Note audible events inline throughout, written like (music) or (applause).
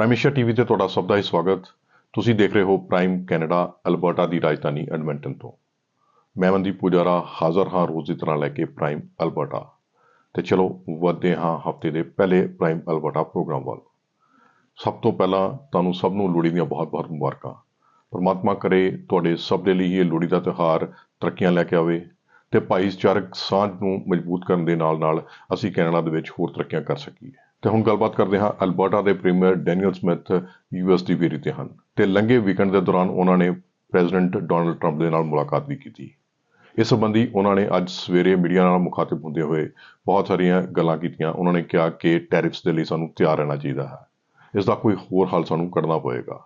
ਪ੍ਰਾਈਮੇਸ਼ੀਆ TV ਤੇ ਤੁਹਾਡਾ ਸਭ ਦਾ ਹੀ ਸਵਾਗਤ। ਤੁਸੀਂ ਦੇਖ ਰਹੇ ਹੋ ਪ੍ਰਾਈਮ ਕੈਨੇਡਾ ਅਲਬਰਟਾ ਦੀ ਰਾਜਧਾਨੀ ਐਡਮਿੰਟਨ ਤੋਂ। ਮੈਂ ਮਨਦੀਪ ਪੁਜਾਰਾ ਹਾਜ਼ਰ ਹਾਂ ਰੋਜ਼ ਦੀ ਤਰ੍ਹਾਂ ਲੈ ਕੇ ਪ੍ਰਾਈਮ ਅਲਬਰਟਾ ਤੇ ਚਲੋ ਵਧਦੇ ਹਾਂ ਹਫ਼ਤੇ ਦੇ ਪਹਿਲੇ ਪ੍ਰਾਈਮ ਅਲਬਰਟਾ ਪ੍ਰੋਗਰਾਮ ਵੱਲ। ਸਭ ਤੋਂ ਪਹਿਲਾਂ ਤੁਹਾਨੂੰ ਸਭ ਨੂੰ ਲੋਹੜੀ ਦੀਆਂ ਬਹੁਤ-ਬਹੁਤ ਮੁਬਾਰਕਾਂ। ਪਰਮਾਤਮਾ ਕਰੇ ਤੁਹਾਡੇ ਸਭ ਦੇ ਲਈ ਇਹ ਲੋਹੜੀ ਦਾ ਤਿਉਹਾਰ ਤਰੱਕੀਆਂ ਲੈ ਕੇ ਆਵੇ ਤੇ ਭਾਈਚਾਰਕ ਸਾਂਝ ਨੂੰ ਮਜ਼ਬੂਤ ਕਰਨ ਦੇ ਨਾਲ-ਨਾਲ ਅਸੀਂ ਕੈਨੇਡਾ ਦੇ ਵਿੱਚ ਹੋਰ ਤਰੱਕੀਆਂ ਕਰ ਸਕੀਏ। ਤੇ ਹੁਣ ਗੱਲਬਾਤ ਕਰਦੇ ਹਾਂ ਅਲਬਰਟਾ ਦੇ ਪ੍ਰੀਮੀਅਰ ਡੈਨੀਅਲ ਸਮਿਥ ਯੂਐਸ ਦੀ ਵੇਰੀ ਤੇ ਹਨ ਤੇ ਲੰਘੇ ਵੀਕਐਂਡ ਦੇ ਦੌਰਾਨ ਉਹਨਾਂ ਨੇ ਪ੍ਰੈਜ਼ੀਡੈਂਟ ਡੋਨਲਡ ਟਰੰਪ ਦੇ ਨਾਲ ਮੁਲਾਕਾਤ ਵੀ ਕੀਤੀ। ਇਸ ਸੰਬੰਧੀ ਉਹਨਾਂ ਨੇ ਅੱਜ ਸਵੇਰੇ ਮੀਡੀਆ ਨਾਲ ਮੁਖਾਤਿਬ ਹੁੰਦੇ ਹੋਏ ਬਹੁਤ ਸਾਰੀਆਂ ਗੱਲਾਂ ਕੀਤੀਆਂ। ਉਹਨਾਂ ਨੇ ਕਿਹਾ ਕਿ ਟੈਰਿਫਸ ਦੇ ਲਈ ਸਾਨੂੰ ਤਿਆਰ ਰਹਿਣਾ ਚਾਹੀਦਾ ਹੈ। ਇਸ ਦਾ ਕੋਈ ਹੋਰ ਹੱਲ ਸਾਨੂੰ ਕੱਢਣਾ ਪਵੇਗਾ।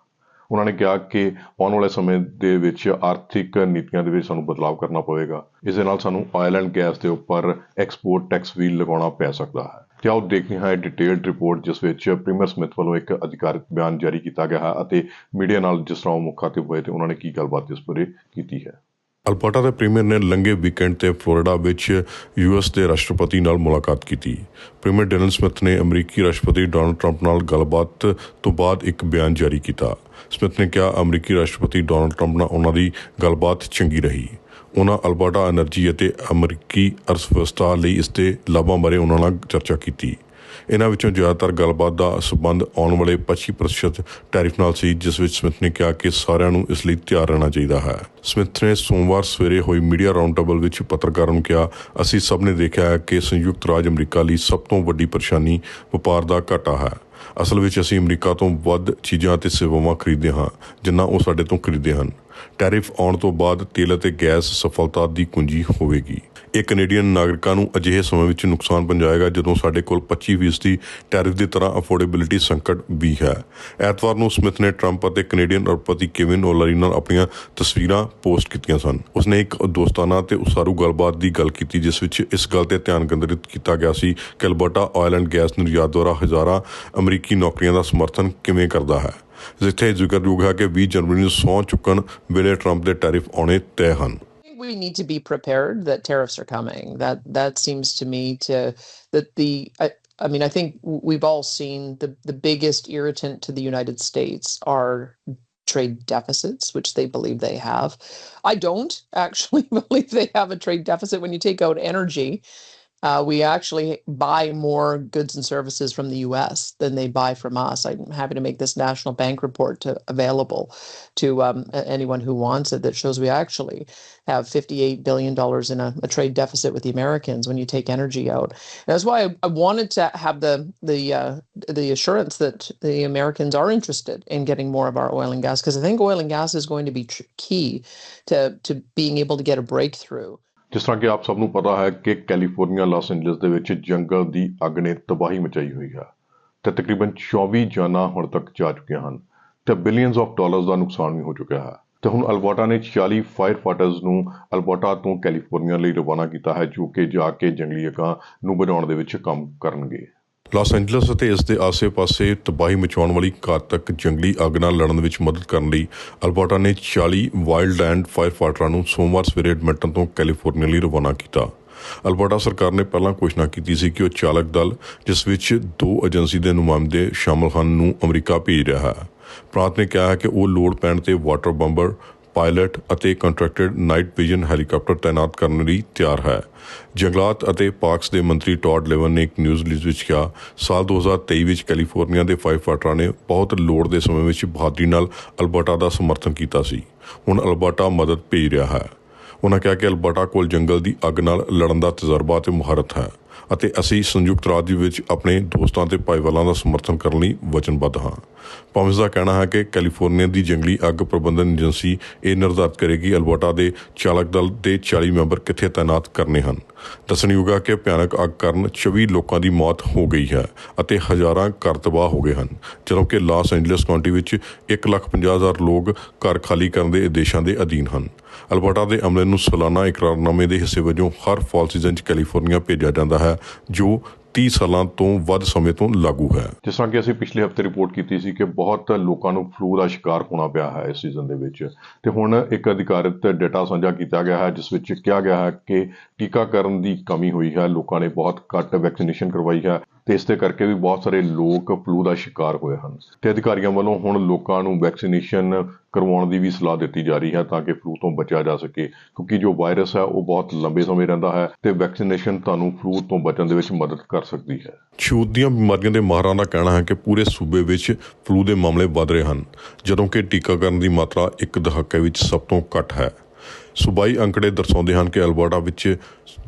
ਉਹਨਾਂ ਨੇ ਕਿਹਾ ਕਿ ਆਉਣ ਵਾਲੇ ਸਮੇਂ ਦੇ ਵਿੱਚ ਆਰਥਿਕ ਨੀਤੀਆਂ ਦੇ ਵਿੱਚ ਸਾਨੂੰ ਬਦਲਾਅ ਕਰਨਾ ਪਵੇਗਾ। ਇਸ ਦੇ ਨਾਲ ਸਾਨੂੰ ਆਇਲ ਐਂਡ ਗੈਸ ਦੇ ਉੱਪਰ ਐਕਸਪੋਰਟ ਟੈਕਸ ਵੀ ਲਗਾਉਣਾ ਪੈ ਸਕਦਾ ਹੈ। ਤੇ ਆਓ ਦੇਖਦੇ ਹਾਂ ਡਿਟੇਲਡ ਰਿਪੋਰਟ ਜਿਸ ਵਿੱਚ ਪ੍ਰੀਮੀਅਰ ਸਮਿਥ ਵੱਲੋਂ ਇੱਕ ਅਧਿਕਾਰਿਤ ਬਿਆਨ ਜਾਰੀ ਕੀਤਾ ਗਿਆ ਹੈ ਅਤੇ ਮੀਡੀਆ ਨਾਲ ਜਿਸ ਤਰ੍ਹਾਂ ਉਹ ਮੁਖਾਤਿਬ ਹੋਏ ਤੇ ਉਹਨਾਂ ਨੇ ਕੀ ਗੱਲਬਾਤ ਇਸ ਬਾਰੇ ਕੀਤੀ ਹੈ। ਅਲਬਰਟਾ ਦੇ ਪ੍ਰੀਮੀਅਰ ਨੇ ਲੰਘੇ ਵੀਕਐਂਡ ਤੇ ਫਲੋਰੀਡਾ ਵਿੱਚ ਯੂਐਸ ਦੇ ਰਾਸ਼ਟਰਪਤੀ ਨਾਲ ਮੁਲਾਕਾਤ ਕੀਤੀ। ਪ੍ਰੀਮੀਅਰ ਡੈਨਲ ਸਮਿਥ ਨੇ ਅਮਰੀਕੀ ਰਾਸ਼ਟਰਪਤੀ ਡੋਨਲਡ ਟਰੰਪ ਨਾਲ ਗੱਲਬਾਤ ਤੋਂ ਬਾਅਦ ਇੱਕ ਬਿਆਨ ਜਾਰੀ ਕੀਤਾ। ਸਮਿਥ ਨੇ ਕਿਹਾ, ਅਮਰੀਕੀ ਰਾਸ਼ਟਰਪਤੀ ਡੋਨਲਡ ਟਰੰਪ ਨਾਲ ਉਹਨਾਂ ਦੀ ਗੱਲਬਾਤ ਚੰਗੀ ਰਹੀ। ਉਹਨਾਂ ਅਲਬਰਟਾ ਐਨਰਜੀ ਅਤੇ ਅਮਰੀਕੀ ਅਰਥਵਿਵਸਥਾ ਲਈ ਇਸ ਦੇ ਲਾਭਾਂ ਬਾਰੇ ਉਹਨਾਂ ਨਾਲ ਚਰਚਾ ਕੀਤੀ। ਇਹਨਾਂ ਵਿੱਚੋਂ ਜ਼ਿਆਦਾਤਰ ਗੱਲਬਾਤ ਦਾ ਸਬੰਧ ਆਉਣ ਵਾਲੇ 25% ਟੈਰਿਫ ਨਾਲ ਸੀ, ਜਿਸ ਵਿੱਚ ਸਮਿਥ ਨੇ ਕਿਹਾ ਕਿ ਸਾਰਿਆਂ ਨੂੰ ਇਸ ਲਈ ਤਿਆਰ ਰਹਿਣਾ ਚਾਹੀਦਾ ਹੈ। ਸਮਿਥ ਨੇ ਸੋਮਵਾਰ ਸਵੇਰੇ ਹੋਈ ਮੀਡੀਆ ਰਾਉਂਡ ਟੇਬਲ ਵਿੱਚ ਪੱਤਰਕਾਰਾਂ ਨੂੰ ਕਿਹਾ, ਅਸੀਂ ਸਭ ਨੇ ਦੇਖਿਆ ਹੈ ਕਿ ਸੰਯੁਕਤ ਰਾਜ ਅਮਰੀਕਾ ਲਈ ਸਭ ਤੋਂ ਵੱਡੀ ਪਰੇਸ਼ਾਨੀ ਵਪਾਰ ਦਾ ਘਾਟਾ ਹੈ। ਅਸਲ ਵਿੱਚ ਅਸੀਂ ਅਮਰੀਕਾ ਤੋਂ ਵੱਧ ਚੀਜ਼ਾਂ ਅਤੇ ਸੇਵਾਵਾਂ ਖਰੀਦਦੇ ਹਾਂ, ਜਿੰਨਾ ਉਹ ਸਾਡੇ ਤੋਂ ਖਰੀਦਦੇ ਹਨ। ਟੈਰਿਫ ਆਉਣ ਤੋਂ ਬਾਅਦ ਤੇਲ ਅਤੇ ਗੈਸ ਸਫਲਤਾ ਦੀ ਕੁੰਜੀ ਹੋਵੇਗੀ। ਇਹ ਕੈਨੇਡੀਅਨ ਨਾਗਰਿਕਾਂ ਨੂੰ ਅਜਿਹੇ ਸਮੇਂ ਵਿੱਚ ਨੁਕਸਾਨ ਪਹੁੰਚਾਏਗਾ ਜਦੋਂ ਸਾਡੇ ਕੋਲ 25% ਦੀ ਟੈਰਿਫ ਦੀ ਤਰ੍ਹਾਂ ਅਫੋਰਡੇਬਿਲਿਟੀ ਸੰਕਟ ਵੀ ਹੈ। ਐਤਵਾਰ ਨੂੰ ਸਮਿਥ ਨੇ ਟਰੰਪ ਅਤੇ ਕੈਨੇਡੀਅਨ ਅਰਪਤੀ ਕੇਵਿਨ ਓਲਰੀ ਨਾਲ ਆਪਣੀਆਂ ਤਸਵੀਰਾਂ ਪੋਸਟ ਕੀਤੀਆਂ ਸਨ। ਉਸਨੇ ਇੱਕ ਦੋਸਤਾਨਾ ਤੇ ਉਸਾਰੂ ਗੱਲਬਾਤ ਦੀ ਗੱਲ ਕੀਤੀ, ਜਿਸ ਵਿੱਚ ਇਸ ਗੱਲ ਤੇ ਧਿਆਨ ਕੇਂਦਰਿਤ ਕੀਤਾ ਗਿਆ ਸੀ ਕਿ ਅਲਬਰਟਾ ਆਇਲ ਐਂਡ ਗੈਸ ਨਿਰਯਾਤ ਦੁਆਰਾ ਹਜ਼ਾਰਾਂ ਅਮਰੀਕੀ ਨੌਕਰੀਆਂ ਦਾ ਸਮਰਥਨ ਕਿਵੇਂ ਕਰਦਾ ਹੈ? ਜਿੱਥੇ ਜ਼ਿਕਰਯੋਗ ਹੈ ਕਿ 20 ਜਨਵਰੀ ਨੂੰ ਸੌ ਚੁੱਕਣ ਵੇਲੇ ਟਰੰਪ ਦੇ ਟੈਰਿਫ ਆਉਣੇ ਤੈਅ ਹਨ we need to be prepared that tariffs are coming. That that seems to me to that the I, I mean I think we've all seen the the biggest irritant to the United States are trade deficits, which they believe they have. I don't (laughs) actually believe they have a trade deficit when you take out energy. Uh, we actually buy more goods and services from the U.S. than they buy from us. I'm happy to make this national bank report to, available to um, anyone who wants it. That shows we actually have 58 billion dollars in a, a, trade deficit with the Americans when you take energy out. And that's why I, I, wanted to have the the uh, the assurance that the Americans are interested in getting more of our oil and gas because I think oil and gas is going to be tr- key to to being able to get a breakthrough. ਜਿਸ ਤਰ੍ਹਾਂ ਕਿ ਆਪ ਸਭ ਨੂੰ ਪਤਾ ਹੈ ਕਿ California, Las Angeles ਦੇ ਵਿੱਚ ਜੰਗਲ ਦੀ ਅੱਗ ਨੇ ਤਬਾਹੀ ਮਚਾਈ ਹੋਈ ਹੈ ਤੇ ਤਕਰੀਬਨ 24 ਜਾਨਾਂ ਹੁਣ ਤੱਕ ਜਾ ਚੁੱਕੀਆਂ ਹਨ ਤੇ ਬਿਲੀਅਨਸ ਆਫ ਡਾਲਰਸ ਦਾ ਨੁਕਸਾਨ ਵੀ ਹੋ ਚੁੱਕਿਆ ਹੈ। ਤੇ ਹੁਣ ਅਲਬਰਟਾ ਨੇ 40 ਫਾਇਰ ਫਾਈਟਰਸ ਨੂੰ ਅਲਬਰਟਾ ਤੋਂ ਕੈਲੀਫੋਰਨੀਆ ਲਈ ਰਵਾਨਾ ਕੀਤਾ ਹੈ ਜੋ ਕਿ ਜਾ ਕੇ ਜੰਗਲੀ ਅੱਗਾਂ ਨੂੰ ਬੁਝਾਉਣ ਦੇ ਵਿੱਚ ਕੰਮ ਕਰਨਗੇ। ਲਾਸ ਐਂਜਲਸ ਅਤੇ ਇਸ ਦੇ ਆਸ-ਪਾਸੇ ਤਬਾਹੀ ਮਚਾਉਣ ਵਾਲੀ ਘਾਤਕ ਜੰਗਲੀ ਅੱਗ ਨਾਲ ਲੜਨ ਵਿੱਚ ਮਦਦ ਕਰਨ ਲਈ ਅਲਬਰਟਾ ਨੇ 40 ਐਂਡ ਫਾਇਰ ਫਾਈਟਰਾਂ ਨੂੰ ਸੋਮਵਾਰ ਸਵੇਰੇ ਐਡਮਿੰਟਨ ਤੋਂ ਕੈਲੀਫੋਰਨੀਆ ਲਈ ਰਵਾਨਾ ਕੀਤਾ। ਅਲਬਰਟਾ ਸਰਕਾਰ ਨੇ ਪਹਿਲਾਂ ਘੋਸ਼ਣਾ ਕੀਤੀ ਸੀ ਕਿ ਉਹ ਚਾਲਕ ਦਲ, ਜਿਸ ਵਿੱਚ ਦੋ ਏਜੰਸੀ ਦੇ ਨੁਮਾਇੰਦੇ ਸ਼ਾਮਲ ਹਨ, ਨੂੰ ਅਮਰੀਕਾ ਭੇਜ ਰਿਹਾ ਹੈ। ਪ੍ਰਾਂਤ ਨੇ ਕਿਹਾ ਹੈ ਕਿ ਉਹ ਲੋੜ ਪੈਣ ਤੇ ਵਾਟਰ ਬੰਬਰ ਪਾਇਲਟ ਅਤੇ ਕੰਟਰੈਕਟਡ ਨਾਈਟ ਵਿਜ਼ਨ ਹੈਲੀਕਾਪਟਰ ਤਾਇਨਾਤ ਕਰਨ ਲਈ ਤਿਆਰ ਹੈ। ਜੰਗਲਾਤ ਅਤੇ ਪਾਰਕਸ ਦੇ ਮੰਤਰੀ ਟੌਡ ਲੈਵਨ ਨੇ ਇੱਕ ਨਿਊਜ਼ ਰਿਲੀਜ਼ ਵਿੱਚ ਕਿਹਾ, ਸਾਲ 2023 ਵਿੱਚ ਕੈਲੀਫੋਰਨੀਆ ਦੇ ਫਾਈਵ ਫਾਈਟਰਾਂ ਨੇ ਬਹੁਤ ਲੋੜ ਦੇ ਸਮੇਂ ਵਿੱਚ ਬਹਾਦਰੀ ਨਾਲ ਅਲਬਰਟਾ ਦਾ ਸਮਰਥਨ ਕੀਤਾ ਸੀ। ਹੁਣ ਅਲਬਰਟਾ ਮਦਦ ਭੇਜ ਰਿਹਾ ਹੈ। ਉਹਨਾਂ ਕਿਹਾ ਕਿ ਅਲਬਰਟਾ ਕੋਲ ਜੰਗਲ ਦੀ ਅੱਗ ਨਾਲ ਲੜਨ ਦਾ ਤਜਰਬਾ ਤੇ ਮੁਹਾਰਤ ਹੈ। ਅਤੇ ਅਸੀਂ ਸੰਯੁਕਤ ਰਾਜ ਵਿੱਚ ਆਪਣੇ ਦੋਸਤਾਂ ਤੇ ਭਾਈਵਾਲਾਂ ਦਾ ਸਮਰਥਨ ਕਰਨ ਲਈ ਵਚਨਬੱਧ ਹਾਂ। ਪੌਮਸ ਦਾ ਕਹਿਣਾ ਹੈ ਕਿ ਕੈਲੀਫੋਰਨੀਆ ਦੀ ਜੰਗਲੀ ਅੱਗ ਪ੍ਰਬੰਧਨ ਏਜੰਸੀ ਇਹ ਨਿਰਧਾਰਤ ਕਰੇਗੀ ਅਲਬਰਟਾ ਦੇ ਚਾਲਕ ਦਲ ਦੇ 40 ਮੈਂਬਰ ਕਿੱਥੇ ਤਾਇਨਾਤ ਕਰਨੇ ਹਨ। ਦੱਸਣਯੋਗ ਹੈ ਕਿ ਭਿਆਨਕ ਅੱਗ ਕਾਰਨ 24 ਲੋਕਾਂ ਦੀ ਮੌਤ ਹੋ ਗਈ ਹੈ ਅਤੇ ਹਜ਼ਾਰਾਂ ਘਰ ਤਬਾਹ ਹੋ ਗਏ ਹਨ ਜਦੋਂ ਕਿ ਲਾਸ ਐਂਜਲਸ ਕਾਉਂਟੀ ਵਿੱਚ 1,50,000 ਲੋਕ ਘਰ ਖਾਲੀ ਕਰਨ ਦੇ ਆਦੇਸ਼ਾਂ ਦੇ ਅਧੀਨ ਹਨ। ਅਲਬਰਟਾ ਦੇ ਅਮਲੇ ਨੂੰ ਸਾਲਾਨਾ ਇਕਰਾਰਨਾਮੇ ਦੇ ਹਿੱਸੇ ਵਜੋਂ ਹਰ ਫਾਲ ਸੀਜ਼ਨ 'ਚ ਕੈਲੀਫੋਰਨੀਆ ਭੇਜਿਆ ਜਾਂਦਾ ਹੈ ਜੋ 30 ਸਾਲਾਂ ਤੋਂ ਵੱਧ ਸਮੇਂ ਤੋਂ ਲਾਗੂ ਹੈ। ਜਿਸ ਤਰ੍ਹਾਂ ਕਿ ਅਸੀਂ ਪਿਛਲੇ ਹਫ਼ਤੇ ਰਿਪੋਰਟ ਕੀਤੀ ਸੀ ਕਿ ਬਹੁਤ ਲੋਕਾਂ ਨੂੰ ਫਲੂ ਦਾ ਸ਼ਿਕਾਰ ਹੋਣਾ ਪਿਆ ਹੈ ਇਸ ਸੀਜ਼ਨ ਦੇ ਵਿੱਚ। ਤੇ ਹੁਣ ਇੱਕ ਅਧਿਕਾਰਿਤ ਡਾਟਾ ਸਾਂਝਾ ਕੀਤਾ ਗਿਆ ਹੈ, ਜਿਸ ਵਿੱਚ ਕਿਹਾ ਗਿਆ ਹੈ ਕਿ ਟੀਕਾਕਰਨ ਦੀ ਕਮੀ ਹੋਈ ਹੈ, ਲੋਕਾਂ ਨੇ ਬਹੁਤ ਘੱਟ ਵੈਕਸੀਨੇਸ਼ਨ ਕਰਵਾਈ ਹੈ। ਤੇ ਇਸ ਦੇ ਕਰਕੇ ਵੀ ਬਹੁਤ ਸਾਰੇ ਲੋਕ ਫਲੂ ਦਾ ਸ਼ਿਕਾਰ ਹੋਏ ਹਨ। ਤੇ ਅਧਿਕਾਰੀਆਂ ਵੱਲੋਂ ਹੁਣ ਲੋਕਾਂ ਨੂੰ ਵੈਕਸੀਨੇਸ਼ਨ ਕਰਵਾਉਣ ਦੀ ਵੀ ਸਲਾਹ ਦਿੱਤੀ ਜਾ ਰਹੀ ਹੈ ਤਾਂ ਕਿ ਫਲੂ ਤੋਂ ਬਚਿਆ ਜਾ ਸਕੇ। ਕਿਉਂਕਿ ਜੋ ਵਾਇਰਸ ਹੈ, ਉਹ ਬਹੁਤ ਲੰਬੇ ਸਮੇਂ ਰਹਿੰਦਾ ਹੈ ਤੇ ਵੈਕਸੀਨੇਸ਼ਨ ਤੁਹਾਨੂੰ ਫਲੂ ਤੋਂ ਬਚਣ ਦੇ ਵਿੱਚ ਮਦਦ ਕਰ ਸਕਦੀ ਹੈ। ਛੂਤ ਦੀਆਂ ਬਿਮਾਰੀਆਂ ਦੇ ਮਾਹਰਾਂ ਦਾ ਕਹਿਣਾ ਹੈ ਕਿ ਪੂਰੇ ਸੂਬੇ ਵਿੱਚ ਫਲੂ ਦੇ ਮਾਮਲੇ ਵੱਧ ਰਹੇ ਹਨ, ਜਦੋਂ ਕਿ ਟੀਕਾਕਰਨ ਦੀ ਮਾਤਰਾ ਇੱਕ ਦਹਾਕੇ ਵਿੱਚ ਸਭ ਤੋਂ ਘੱਟ ਹੈ। ਸੂਬਾਈ ਅੰਕੜੇ ਦਰਸਾਉਂਦੇ ਹਨ ਕਿ ਅਲਬਰਟਾ ਵਿੱਚ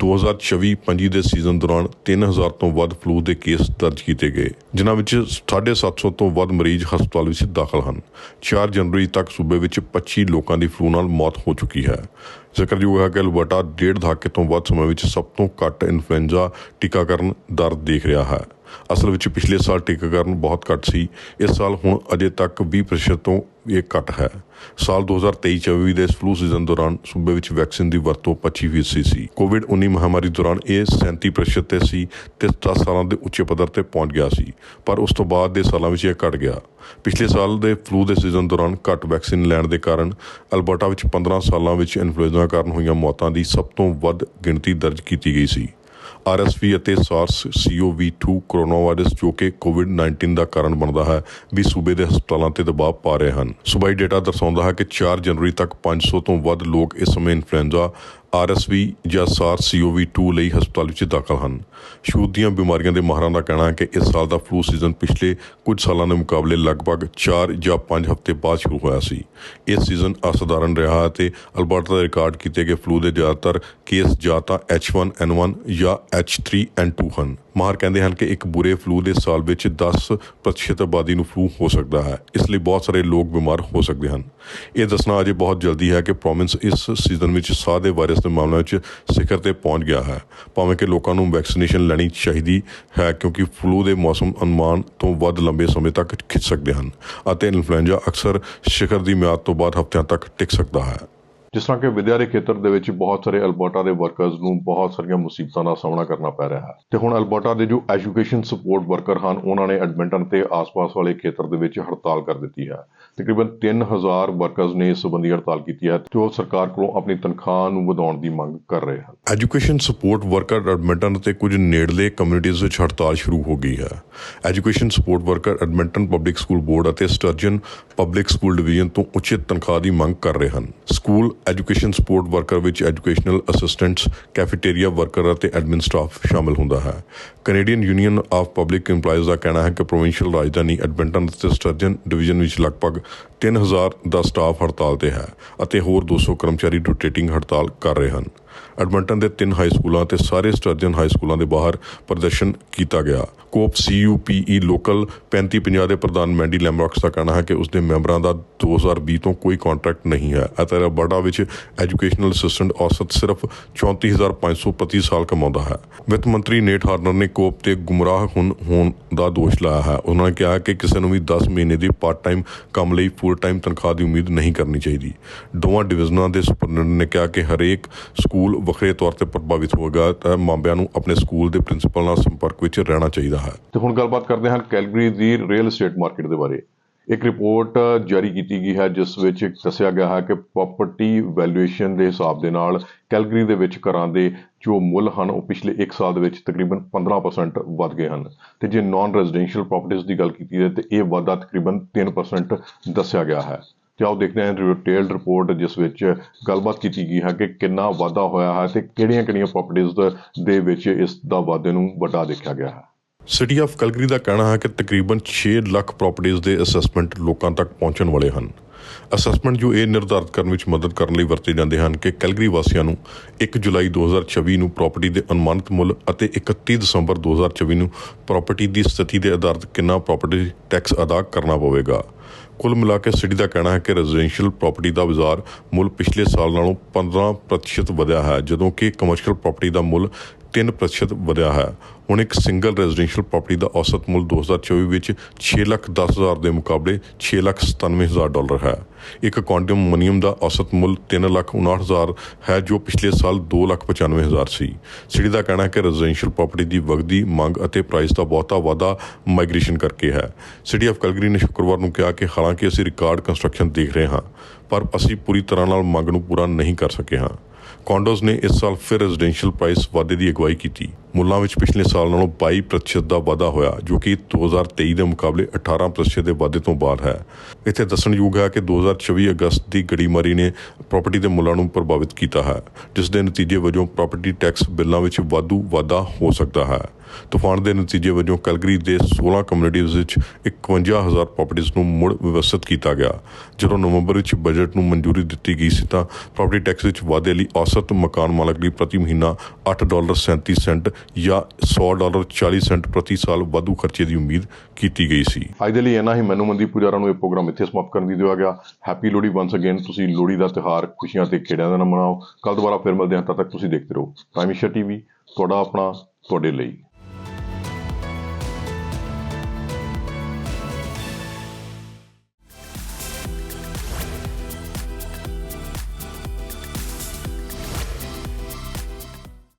2024-25 ਦੇ ਸੀਜ਼ਨ ਦੌਰਾਨ 3000 ਤੋਂ ਵੱਧ ਫਲੂ ਦੇ ਕੇਸ ਦਰਜ ਕੀਤੇ ਗਏ, ਜਿਨ੍ਹਾਂ ਵਿੱਚ 750 ਤੋਂ ਵੱਧ ਮਰੀਜ਼ ਹਸਪਤਾਲ ਵਿੱਚ ਦਾਖਲ ਹਨ। 4 ਜਨਵਰੀ ਤੱਕ ਸੂਬੇ ਵਿੱਚ 25 ਲੋਕਾਂ ਦੀ ਫਲੂ ਨਾਲ ਮੌਤ ਹੋ ਚੁੱਕੀ ਹੈ। ਜ਼ਿਕਰਯੋਗ ਹੈ ਕਿ ਅਲਬਰਟਾ ਡੇਢ ਦਹਾਕੇ ਤੋਂ ਵੱਧ ਸਮੇਂ ਵਿੱਚ ਸਭ ਤੋਂ ਘੱਟ ਇਨਫਲੂਐਂਜ਼ਾ ਟੀਕਾਕਰਨ ਦਰ ਦੇਖ ਰਿਹਾ ਹੈ। ਅਸਲ ਵਿੱਚ ਪਿਛਲੇ ਸਾਲ ਟੀਕਾਕਰਨ ਬਹੁਤ ਘੱਟ ਸੀ। ਇਸ ਸਾਲ ਹੁਣ ਅਜੇ ਤੱਕ 20% ਤੋਂ ਇਹ ਘੱਟ ਹੈ। ਸਾਲ 2023-24 ਦੇ ਫਲੂ ਸੀਜ਼ਨ ਦੌਰਾਨ ਸੂਬੇ ਵਿੱਚ ਵੈਕਸੀਨ ਦੀ ਵਰਤੋਂ 25% ਸੀ। ਕੋਵਿਡ-19 ਮਹਾਮਾਰੀ ਦੌਰਾਨ ਇਹ 37% ਤੇ ਸੀ ਤੇ 10 ਸਾਲਾਂ ਦੇ ਉੱਚੇ ਪੱਧਰ ਤੇ ਪਹੁੰਚ ਗਿਆ ਸੀ। ਪਰ ਉਸ ਤੋਂ ਬਾਅਦ ਦੇ ਸਾਲਾਂ ਵਿੱਚ ਇਹ ਘਟ ਗਿਆ। ਪਿਛਲੇ ਸਾਲ ਦੇ ਫਲੂ ਦੇ ਸੀਜ਼ਨ ਦੌਰਾਨ ਘੱਟ ਵੈਕਸੀਨ ਲੈਣ ਦੇ ਕਾਰਨ ਅਲਬਰਟਾ ਵਿੱਚ 15 ਸਾਲਾਂ ਵਿੱਚ ਇਨਫਲੂਐਂਜ਼ਾ ਕਾਰਨ ਹੋਈਆਂ ਮੌਤਾਂ ਦੀ ਸਭ ਤੋਂ ਵੱਧ ਗਿਣਤੀ ਦਰਜ ਕੀਤੀ ਗਈ ਸੀ। ਆਰਐਸਵੀ ਅਤੇ ਸਾਰਸ ਸੀਓਵੀ2 ਕੋਰੋਨਾ ਵਾਇਰਸ ਜੋ ਕਿ ਕੋਵਿਡ-19 ਦਾ ਕਾਰਨ ਬਣਦਾ ਹੈ, ਵੀ ਸੂਬੇ ਦੇ ਹਸਪਤਾਲਾਂ ਤੇ ਦਬਾਅ ਪਾ ਰਹੇ ਹਨ। ਸੂਬਾਈ ਡੇਟਾ ਦਰਸਾਉਂਦਾ ਹੈ ਕਿ 4 ਜਨਵਰੀ ਤੱਕ 500 ਤੋਂ ਵੱਧ ਲੋਕ ਇਸ ਸਮੇਂ ਇਨਫਲੂਐਂਜ਼ਾ ਆਰਐਸਵੀ ਜਾਂ ਸਾਰਸ ਸੀਓਵੀ2 ਲਈ ਹਸਪਤਾਲ ਵਿੱਚ ਦਾਖਲ ਹਨ। ਛੂਤ ਦੀਆਂ ਬਿਮਾਰੀਆਂ ਦੇ ਮਾਹਰਾਂ ਦਾ ਕਹਿਣਾ ਹੈ ਕਿ ਇਸ ਸਾਲ ਦਾ ਫਲੂ ਸੀਜ਼ਨ ਪਿਛਲੇ ਕੁਝ ਸਾਲਾਂ ਦੇ ਮੁਕਾਬਲੇ ਲਗਭਗ 4 ਜਾਂ 5 ਹਫ਼ਤੇ ਬਾਅਦ ਸ਼ੁਰੂ ਹੋਇਆ ਸੀ। ਇਹ ਸੀਜ਼ਨ ਅਸਧਾਰਨ ਰਿਹਾ ਅਤੇ ਅਲਬਰਟਾ ਦੇ ਰਿਕਾਰਡ ਕੀਤੇ ਗਏ ਫਲੂ ਦੇ ਜ਼ਿਆਦਾਤਰ ਕੇਸ ਜਾਂ ਤਾਂ H1N1 ਜਾਂ H3N2 ਹਨ। ਮਾਹਰ ਕਹਿੰਦੇ ਹਨ ਕਿ ਇੱਕ ਬੁਰੇ ਫਲੂ ਦੇ ਸਾਲ ਵਿੱਚ 10% ਆਬਾਦੀ ਨੂੰ ਫਲੂ ਹੋ ਸਕਦਾ ਹੈ। ਇਸ ਲਈ ਬਹੁਤ ਸਾਰੇ ਲੋਕ ਬਿਮਾਰ ਹੋ ਸਕਦੇ ਹਨ। ਇਹ ਦੱਸਣਾ ਅਜੇ ਬਹੁਤ ਜਲਦੀ ਹੈ ਕਿ ਪ੍ਰੋਵਿੰਸ ਇਸ ਸੀਜ਼ਨ ਵਿੱਚ ਸਾਹ ਦੇ ਵਾਇਰਸ ਦੇ ਮਾਮਲਿਆਂ ਵਿੱਚ ਸਿਖਰ ਤੇ ਪਹੁੰਚ ਗਿਆ ਹੈ। ਭਾਵੇਂ ਕਿ ਲੋਕਾਂ ਨੂੰ ਵੈਕਸੀਨੇਸ਼ਨ ਲੈਣੀ ਚਾਹੀਦੀ ਹੈ, ਕਿਉਂਕਿ ਫਲੂ ਦੇ ਮੌਸਮ ਅਨੁਮਾਨ ਤੋਂ ਵੱਧ ਲੰਬੇ ਸਮੇਂ ਤੱਕ ਖਿੱਚ ਸਕਦੇ ਹਨ ਅਤੇ ਇਨਫਲੂਐਂਜ਼ਾ ਅਕਸਰ ਸਿਖਰ ਦੀ ਮਿਆਦ ਤੋਂ ਬਾਅਦ ਹਫ਼ਤਿਆਂ ਤੱਕ ਟਿਕ ਸਕਦਾ ਹੈ। ਜਿਸ ਤਰ੍ਹਾਂ ਕਿ ਵਿਦਿਆ ਦੇ ਖੇਤਰ ਦੇ ਵਿੱਚ ਬਹੁਤ ਸਾਰੇ ਅਲਬਰਟਾ ਦੇ ਵਰਕਰਸ ਨੂੰ ਬਹੁਤ ਸਾਰੀਆਂ ਮੁਸੀਬਤਾਂ ਦਾ ਸਾਹਮਣਾ ਕਰਨਾ ਪੈ ਰਿਹਾ ਹੈ। ਤੇ ਹੁਣ ਅਲਬਰਟਾ ਦੇ ਜੋ ਐਜੂਕੇਸ਼ਨ ਸਪੋਰਟ ਵਰਕਰ ਹਨ, ਉਹਨਾਂ ਨੇ ਐਡਮਿੰਟਨ ਤੇ ਆਸ-ਪਾਸ ਵਾਲੇ ਖੇਤਰ ਦੇ ਵਿੱਚ ਹੜਤਾਲ ਕਰ ਦਿੱਤੀ ਹੈ। ਤਕਰੀਬਨ 3000 ਵਰਕਰਸ ਨੇ ਇਸ ਸੰਬੰਧੀ ਹੜਤਾਲ ਕੀਤੀ ਹੈ ਤੇ ਉਹ ਸਰਕਾਰ ਕੋਲੋਂ ਆਪਣੀ ਤਨਖਾਹ ਨੂੰ ਵਧਾਉਣ ਦੀ ਮੰਗ ਕਰ ਰਹੇ ਹਨ। ਐਜੂਕੇਸ਼ਨ ਸਪੋਰਟ ਵਰਕਰ ਐਡਮਿੰਟਨ ਤੇ ਕੁਝ ਨੇੜਲੇ ਕਮਿਊਨਿਟੀਜ਼ ਵਿੱਚ ਹੜਤਾਲ ਸ਼ੁਰੂ ਹੋ ਗਈ ਹੈ। Education support worker Edmonton public school board ਅਤੇ ਸਟਰਜਨ ਪਬਲਿਕ ਸਕੂਲ ਡਿਵੀਜ਼ਨ ਤੋਂ ਉਚਿਤ ਤਨਖਾਹ ਦੀ ਮੰਗ ਕਰ ਰਹੇ ਹਨ। ਸਕੂਲ ਐਜੂਕੇਸ਼ਨ ਸਪੋਰਟ ਵਰਕਰ ਵਿੱਚ ਐਜੂਕੇਸ਼ਨਲ ਅਸਿਸਟੈਂਟਸ, ਕੈਫੇਟੇਰੀਆ ਵਰਕਰ ਅਤੇ ਐਡਮਿਨ ਸਟਾਫ ਸ਼ਾਮਲ ਹੁੰਦਾ ਹੈ। Canadian union of public EMPLOYEES ਦਾ ਕਹਿਣਾ ਹੈ ਕਿ ਪ੍ਰੋਵਿੰਸ਼ੀਅਲ ਰਾਜਧਾਨੀ ਐਡਮਿੰਟਨ ਅਤੇ ਸਟਰਜਨ ਡਿਵੀਜ਼ਨ ਵਿੱਚ ਲਗਭਗ 3000 ਦਾ ਸਟਾਫ ਹੜਤਾਲ ਤੇ ਹੈ ਅਤੇ ਹੋਰ 200 ਕਰਮਚਾਰੀ ਰੋਟੇਟਿੰਗ ਹੜਤਾਲ ਕਰ ਰਹੇ ਹਨ। ਐਡਮਿੰਟਨ ਦੇ ਤਿੰਨ ਹਾਈ ਸਕੂਲਾਂ ਤੇ ਸਾਰੇ ਸਟਰਜਨ ਹਾਈ ਸਕੂਲਾਂ ਦੇ ਬਾਹਰ ਪ੍ਰਦਰਸ਼ਨ ਕੀਤਾ ਗਿਆ। ਕੋਪ ਸੀਯੂਪੀਈ ਲੋਕਲ 3550 ਦੇ ਪ੍ਰਧਾਨ ਮੈਂਡੀ ਲੈਮਰੌਕਸ ਦਾ ਕਹਿਣਾ ਹੈ ਕਿ ਉਸ ਦੇ ਮੈਂਬਰਾਂ ਦਾ 2020 ਤੋਂ ਕੋਈ ਕੰਟਰੈਕਟ ਨਹੀਂ ਹੈ। ਅਤੇ ਅਲਬਰਟਾ ਵਿੱਚ ਐਜੂਕੇਸ਼ਨਲ ਅਸਿਸਟੈਂਟ ਔਸਤ ਸਿਰਫ 34500 ਪ੍ਰਤੀ ਸਾਲ ਕਮਾਉਂਦਾ ਹੈ। ਵਿੱਤ ਮੰਤਰੀ ਨੇਟ ਹਾਰਨਰ ਨੇ ਕੋਪ ਤੇ ਗੁੰਮਰਾਹ ਹੁਣ ਹੋਣ ਦਾ ਦੋਸ਼ ਲਾਇਆ ਹੈ। ਉਹਨਾਂ ਨੇ ਕਿਹਾ ਕਿ ਕਿਸੇ ਨੂੰ ਵੀ 10 ਮਹੀਨੇ ਦੀ ਪਾਰਟ ਟਾਈਮ ਕੰਮ ਲਈ ਫੁੱਲ ਟਾਈਮ ਤਨਖਾਹ ਦੀ ਉਮੀਦ ਨਹੀਂ ਕਰਨੀ ਚਾਹੀਦੀ। ਦੋਵਾਂ ਡਿਵੀਜ਼ਨਾਂ ਦੇ ਸੁਪਰਡੈਂਟ ਨੇ ਕਿਹਾ ਕਿ ਹਰੇਕ ਸਕੂਲ ਵੱਖਰੇ ਤੌਰ ਤੇ ਪ੍ਰਭਾਵਿਤ ਹੋਵੇਗਾ, ਤਾਂ ਮਾਪਿਆਂ ਨੂੰ ਆਪਣੇ ਸਕੂਲ ਦੇ ਪ੍ਰਿੰਸੀਪਲ ਨਾਲ ਸੰਪਰਕ ਵਿੱਚ ਰਹਿਣਾ ਚਾਹੀਦਾ ਹੈ। ਤੇ ਹੁਣ ਗੱਲਬਾਤ ਕਰਦੇ ਹਾਂ ਕੈਲਗਰੀ ਦੀ ਰੀਅਲ ਏਸਟੇਟ ਮਾਰਕੀਟ ਦੇ ਬਾਰੇ। ਇੱਕ ਰਿਪੋਰਟ ਜਾਰੀ ਕੀਤੀ ਗਈ ਹੈ, ਜਿਸ ਵਿੱਚ ਦੱਸਿਆ ਗਿਆ ਹੈ ਕਿ ਪ੍ਰਾਪਰਟੀ ਵੈਲਿਊਏਸ਼ਨ ਦੇ ਹਿਸਾਬ ਦੇ ਨਾਲ ਕੈਲਗਰੀ ਦੇ ਵਿੱਚ ਘਰਾਂ ਦੇ ਜੋ ਮੁੱਲ ਹਨ, ਉਹ ਪਿਛਲੇ 1 ਸਾਲ ਦੇ ਵਿੱਚ ਤਕਰੀਬਨ 15% ਵੱਧ ਗਏ ਹਨ। ਤੇ ਜੇ ਨਾਨ ਰੈਜ਼ੀਡੈਂਸ਼ੀਅਲ ਪ੍ਰਾਪਰਟੀਆਂ ਦੀ ਗੱਲ ਕੀਤੀ ਜਾਏ, ਤੇ ਇਹ ਵਾਧਾ ਤਕਰੀਬਨ 3% ਦੱਸਿਆ ਗਿਆ ਹੈ। ਤੇ ਆਓ ਦੇਖਦੇ ਹਾਂ ਡਿਟੇਲਡ ਰਿਪੋਰਟ ਜਿਸ ਵਿੱਚ ਗੱਲਬਾਤ ਕੀਤੀ ਗਈ ਹੈ ਕਿ ਕਿੰਨਾ ਵਾਧਾ ਹੋਇਆ ਹੈ ਤੇ ਕਿਹੜੀਆਂ-ਕਿਹੜੀਆਂ ਪ੍ਰਾਪਰਟੀਆਂ ਦੇ ਵਿੱਚ ਇਸ ਦਾ ਵਾਧੇ ਨੂੰ ਵੱਡਾ ਦੇਖਿਆ ਗਿਆ ਹੈ। ਸਿਟੀ ਆਫ ਕਲਗਰੀ ਦਾ ਕਹਿਣਾ ਹੈ ਕਿ ਤਕਰੀਬਨ 6 ਲੱਖ ਪ੍ਰਾਪਰਟੀਆਂ ਦੇ ਅਸੈਸਮੈਂਟ ਲੋਕਾਂ ਤੱਕ ਪਹੁੰਚਣ ਵਾਲੇ ਹਨ। ਅਸੈਸਮੈਂਟ ਜੋ ਇਹ ਨਿਰਧਾਰਤ ਕਰਨ ਵਿੱਚ ਮਦਦ ਕਰਨ ਲਈ ਵਰਤੇ ਜਾਂਦੇ ਹਨ ਕਿ ਕੈਲਗਰੀ ਵਾਸੀਆਂ ਨੂੰ 1 ਜੁਲਾਈ 2024 ਨੂੰ ਪ੍ਰਾਪਰਟੀ ਦੇ ਅਨੁਮਾਨਿਤ ਮੁੱਲ ਅਤੇ 31 ਦਸੰਬਰ 2024 ਨੂੰ ਪ੍ਰਾਪਰਟੀ ਦੀ ਸਥਿਤੀ ਦੇ ਆਧਾਰ ਤੇ ਕਿੰਨਾ ਪ੍ਰਾਪਰਟੀ ਟੈਕਸ ਅਦਾ ਕਰਨਾ ਪਵੇਗਾ। ਕੁੱਲ ਮਿਲਾ ਕੇ ਸਿਟੀ ਦਾ ਕਹਿਣਾ ਹੈ ਕਿ ਰੈਜ਼ੀਡੈਂਸ਼ੀਅਲ ਪ੍ਰਾਪਰਟੀ ਦਾ ਬਾਜ਼ਾਰ ਮੁੱਲ ਪਿਛਲੇ ਸਾਲ ਨਾਲੋਂ 15% ਵਧਿਆ ਹੈ, ਜਦੋਂ ਕਿ ਕਮਰਸ਼ੀਅਲ ਪ੍ਰਾਪਰਟੀ ਦਾ ਮੁੱਲ 3% ਵਧਿਆ ਹੈ। ਹੁਣ ਇੱਕ ਸਿੰਗਲ ਰੈਜ਼ੀਡੈਂਸ਼ੀਅਲ ਪ੍ਰਾਪਰਟੀ ਦਾ ਔਸਤ ਮੁੱਲ 2024 ਵਿੱਚ 6 ਲੱਖ 10 ਹਜ਼ਾਰ ਦੇ ਮੁਕਾਬਲੇ 6 ਲੱਖ 97 ਹਜ਼ਾਰ ਡਾਲਰ ਹੈ। ਇੱਕ ਕੰਡੋਮੀਨੀਅਮ ਦਾ ਔਸਤ ਮੁੱਲ 3 ਲੱਖ 59 ਹਜ਼ਾਰ ਹੈ, ਜੋ ਪਿਛਲੇ ਸਾਲ 2 ਲੱਖ 95 ਹਜ਼ਾਰ ਸੀ। ਸਿਟੀ ਦਾ ਕਹਿਣਾ ਹੈ ਕਿ ਰੈਜ਼ੀਡੈਂਸ਼ੀਅਲ ਪ੍ਰਾਪਰਟੀ ਦੀ ਵਗਦੀ, ਮੰਗ ਅਤੇ ਪ੍ਰਾਈਸ ਦਾ ਬਹੁਤਾ ਵਾਧਾ ਮਾਈਗ੍ਰੇਸ਼ਨ ਕਰਕੇ ਹੈ। ਸਿਟੀ ਆਫ ਕਲਗਰੀ ਨੇ ਸ਼ੁੱਕਰਵਾਰ ਨੂੰ ਕਿਹਾ ਕਿ ਹਾਲਾਂਕਿ ਅਸੀਂ ਰਿਕਾਰਡ ਕੰਸਟਰਕਸ਼ਨ ਦੇਖ ਰਹੇ ਹਾਂ, ਪਰ ਅਸੀਂ ਪੂਰੀ ਤਰ੍ਹਾਂ ਨਾਲ ਮੰਗ ਨੂੰ ਪੂਰਾ ਨਹੀਂ ਕਰ ਸਕੇ ਹਾਂ। ਕੌਂਡੋਜ਼ ਨੇ ਇਸ ਸਾਲ ਫਿਰ ਰੈਜ਼ੀਡੈਂਸ਼ੀਅਲ ਪ੍ਰਾਈਸ ਵਾਧੇ ਦੀ ਅਗਵਾਈ ਕੀਤੀ। ਮੁੱਲਾਂ ਵਿੱਚ ਪਿਛਲੇ ਸਾਲ ਨਾਲੋਂ 22% ਦਾ ਵਾਧਾ ਹੋਇਆ, ਜੋ ਕਿ 2023 ਦੇ ਮੁਕਾਬਲੇ 18% ਦੇ ਵਾਧੇ ਤੋਂ ਬਾਅਦ ਹੈ। ਇੱਥੇ ਦੱਸਣਯੋਗ ਹੈ ਕਿ 2024 ਅਗਸਤ ਦੀ ਗੜੀਮਾਰੀ ਨੇ ਪ੍ਰਾਪਰਟੀ ਦੇ ਮੁੱਲਾਂ ਨੂੰ ਪ੍ਰਭਾਵਿਤ ਕੀਤਾ ਹੈ, ਜਿਸ ਦੇ ਨਤੀਜੇ ਵਜੋਂ ਪ੍ਰਾਪਰਟੀ ਟੈਕਸ ਬਿੱਲਾਂ ਵਿੱਚ ਵਾਧੂ ਵਾਧਾ ਹੋ ਸਕਦਾ ਹੈ। ਤੂਫਾਨ ਦੇ ਨਤੀਜੇ ਵਜੋਂ ਕੈਲਗਰੀ ਦੇ 16 ਕਮਿਊਨਿਟੀਜ਼ ਵਿੱਚ 51000 ਪ੍ਰਾਪਰਟੀਆਂ ਨੂੰ ਮੁੜ ਵਿਵਸਥਿਤ ਕੀਤਾ ਗਿਆ। ਜਦੋਂ ਨਵੰਬਰ ਵਿੱਚ ਬਜਟ ਨੂੰ ਮਨਜ਼ੂਰੀ ਦਿੱਤੀ ਗਈ ਸੀ ਤਾਂ ਪ੍ਰਾਪਰਟੀ ਟੈਕਸ ਵਿੱਚ ਵਾਧੇ ਲਈ ਔਸਤ ਮਕਾਨ ਮਾਲਕ ਲਈ ਪ੍ਰਤੀ ਮਹੀਨਾ 8 ਡਾਲਰ 37 ਸੈਂਟ ਜਾਂ 100 ਡਾਲਰ 40 ਸੈਂਟ ਪ੍ਰਤੀ ਸਾਲ ਵਾਧੂ ਖਰਚੇ ਦੀ ਉਮੀਦ ਕੀਤੀ ਗਈ ਸੀ। ਅੱਜ ਦੇ ਲਈ ਇੰਨਾ ਹੀ ਮੈਨੂੰ ਮੰਦੀ ਪੁਜਾਰਾ ਨੂੰ ਇਹ ਪ੍ਰੋਗਰਾਮ ਇੱਥੇ ਸਮਾਪਤ ਕਰਨ ਦੀ ਦਿਆ ਗਿਆ। ਹੈਪੀ ਲੋਹੜੀ ਵਾਂਸ ਅਗੇਨ ਤੁਸੀਂ ਲੋਹੜੀ ਦਾ ਤਿਉਹਾਰ, ਖੁਸ਼ੀਆਂ ਤੇ ਖੇੜਿਆਂ ਦੇ ਨਾਲ ਮਨਾਓ ਕੱਲ ਦੁਬਾਰਾ ਫਿਰ ਮਿਲਦੇ ਹਾਂ। ਤਦ ਤੱਕ ਤੁਸੀਂ ਦੇਖਦੇ ਰਹੋ। ਪ੍ਰਾਈਮ ਏਸ਼ੀਆ ਟੀਵੀ ਤੁਹਾਡਾ ਆਪਣਾ, ਤੁਹਾਡੇ ਲਈ।